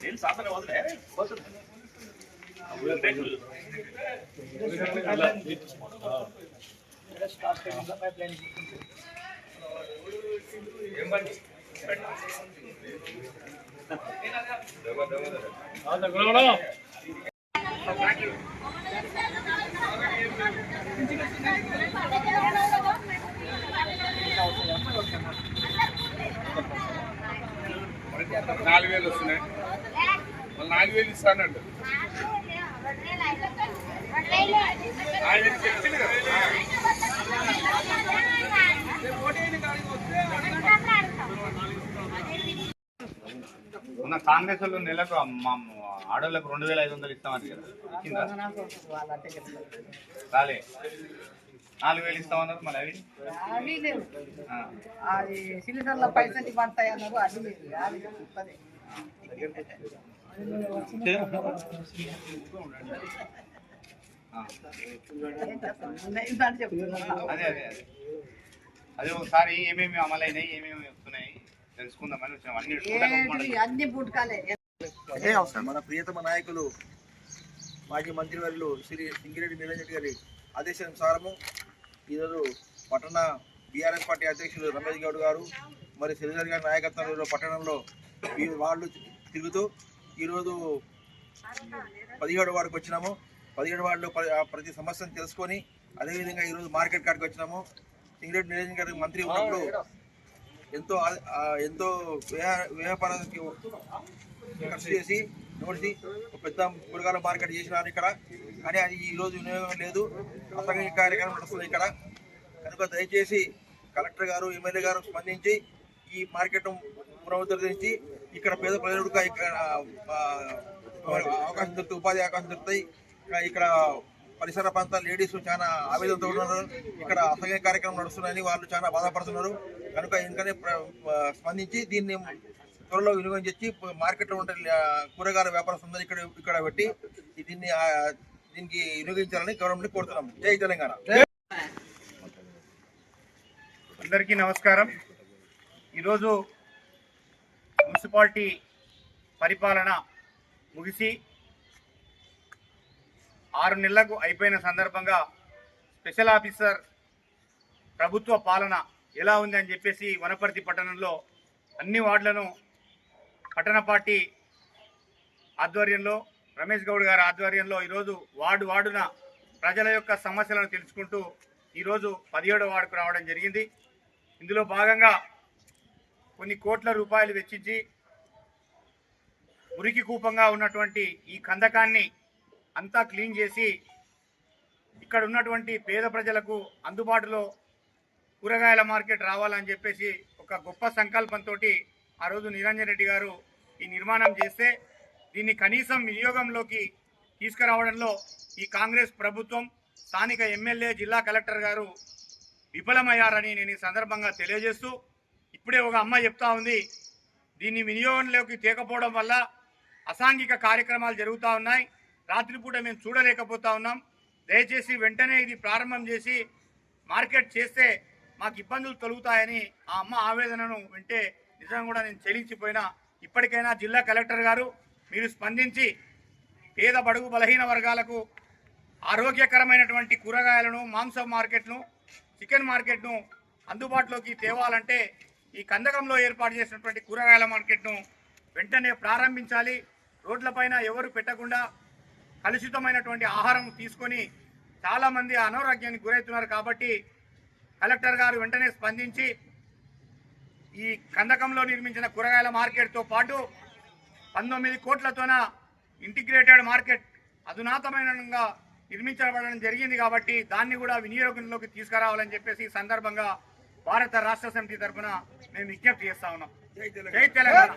నేను సాధన వదిలే నాలుగు వేలు వస్తున్నాయి మళ్ళీ నాలుగు వేలు ఆయన చెప్పింది ఉన్న కాంగ్రెస్ వాళ్ళు నెలకు మా ఆడోళ్ళకు రెండు వేల ఐదు వందలు ఇస్తామని రాలే. నాలుగు వేలు ఇస్తామన్నారు మరి అవి? సిలిండర్ల పైసలు అన్నారు అది లేదు అది వస్తుంది. ఆ. లేదని చెప్తున్నా. అదే అదే అదే అదే ఒకసారి ఏమేమి అమలైనాయి ఏమేమి వస్తున్నాయి తెలుసుకుందామని బుట్కాలే మన ప్రియతమ నాయకులు మాజీ మంత్రివర్యులు శ్రీ సింగిరెడ్డి నిరంజన్ గారి ఆదేశానుసారము ఈరోజు పట్టణ బీఆర్ఎస్ పార్టీ అధ్యక్షులు రమేష్ గౌడ్ గారు మరి శ్రీధర్ గారి నాయకత్వంలో పట్టణంలో వాళ్ళు తిరుగుతూ ఈరోజు పదిహేడు వాడికి వచ్చినాము. పదిహేడు వార్డులో ఆ ప్రతి సమస్యను తెలుసుకొని అదేవిధంగా ఈరోజు మార్కెట్ కాడికి వచ్చినాము. సింగరెడ్డి నిరంజన్ గారి మంత్రి ఉన్నప్పుడు ఎంతో ఎంతో వ్యాపారానికి ఖర్చు చేసి నోడిసి ఒక పెద్ద కూరగాయల మార్కెట్ చేసినారు ఇక్కడ. కానీ అది ఈరోజు వినియోగం లేదు. అసలు కార్యక్రమం నడుస్తుంది ఇక్కడ. కనుక దయచేసి కలెక్టర్ గారు ఎమ్మెల్యే గారు స్పందించి ఈ మార్కెట్ పునరుద్ధరించి ఇక్కడ పేద ప్రజలకు ఇక్కడ అవకాశం దొరుకుతాయి ఉపాధి అవకాశం దొరుకుతాయి. ఇక్కడ పరిసర ప్రాంతాల లేడీస్ చాలా ఆవేదనతో ఉన్నారు. ఇక్కడ అసహ్య కార్యక్రమం నడుస్తున్నాయని వాళ్ళు చాలా బాధపడుతున్నారు. కనుక ఇంకనే స్పందించి దీన్ని త్వరలో వినియోగం చేసి మార్కెట్లో ఉండే కూరగాయల వ్యాపారస్తులందరూ ఇక్కడ ఇక్కడ పెట్టి దీన్ని దీనికి వినియోగించాలని గవర్నమెంట్ కోరుతున్నాం. జై తెలంగాణ. అందరికీ నమస్కారం. ఈరోజు మున్సిపాలిటీ పరిపాలన ముగిసి ఆరు నెలలకు అయిపోయిన సందర్భంగా స్పెషల్ ఆఫీసర్ ప్రభుత్వ పాలన ఎలా ఉంది అని చెప్పేసి వనపర్తి పట్టణంలో అన్ని వార్డులను పట్టణ పార్టీ ఆధ్వర్యంలో రమేష్ గౌడ్ గారి ఆధ్వర్యంలో ఈరోజు వార్డు వార్డున ప్రజల యొక్క సమస్యలను తెలుసుకుంటూ ఈరోజు పదిహేడో వార్డుకు రావడం జరిగింది. ఇందులో భాగంగా కొన్ని కోట్ల రూపాయలు వెచ్చించి మురికి కూపంగా ఉన్నటువంటి ఈ కందకాన్ని అంతా క్లీన్ చేసి ఇక్కడ ఉన్నటువంటి పేద ప్రజలకు అందుబాటులో కూరగాయల మార్కెట్ రావాలని చెప్పేసి ఒక గొప్ప సంకల్పంతో ఆ రోజు నిరంజన్ రెడ్డి గారు ఈ నిర్మాణం చేస్తే దీన్ని కనీసం వినియోగంలోకి తీసుకురావడంలో ఈ కాంగ్రెస్ ప్రభుత్వం స్థానిక ఎమ్మెల్యే జిల్లా కలెక్టర్ గారు విఫలమయ్యారని నేను ఈ సందర్భంగా తెలియజేస్తూ ఇప్పుడే ఒక అమ్మ చెప్తా ఉంది. దీన్ని వినియోగంలోకి తేకపోవడం వల్ల అసాంఘిక కార్యక్రమాలు జరుగుతూ ఉన్నాయి. రాత్రిపూట మేము చూడలేకపోతా ఉన్నాం. దయచేసి వెంటనే ఇది ప్రారంభం చేసి మార్కెట్ చేస్తే మాకు ఇబ్బందులు తొలుగుతాయని ఆ అమ్మ ఆవేదనను వింటే నిజంగా కూడా నేను చెల్లించిపోయినా ఇప్పటికైనా జిల్లా కలెక్టర్ గారు మీరు స్పందించి పేద బడుగు బలహీన వర్గాలకు ఆరోగ్యకరమైనటువంటి కూరగాయలను మాంసం మార్కెట్ను చికెన్ మార్కెట్ను అందుబాటులోకి తేవాలంటే ఈ కందకంలో ఏర్పాటు చేసినటువంటి కూరగాయల మార్కెట్ను వెంటనే ప్రారంభించాలి. రోడ్లపైన ఎవరు పెట్టకుండా కలుషితమైనటువంటి ఆహారం తీసుకొని చాలామంది అనారోగ్యానికి గురవుతున్నారు కాబట్టి కలెక్టర్ గారు వెంటనే స్పందించి ఈ కందకంలో నిర్మించిన కూరగాయల మార్కెట్తో పాటు పంతొమ్మిది కోట్లతోన ఇంటిగ్రేటెడ్ మార్కెట్ అధునాతమైన నిర్మించబడడం జరిగింది కాబట్టి దాన్ని కూడా వినియోగంలోకి తీసుకురావాలని చెప్పేసి ఈ సందర్భంగా భారత రాష్ట్ర సమితి తరఫున మేము విజ్ఞప్తి చేస్తా ఉన్నాం. జై జై తెలంగాణ.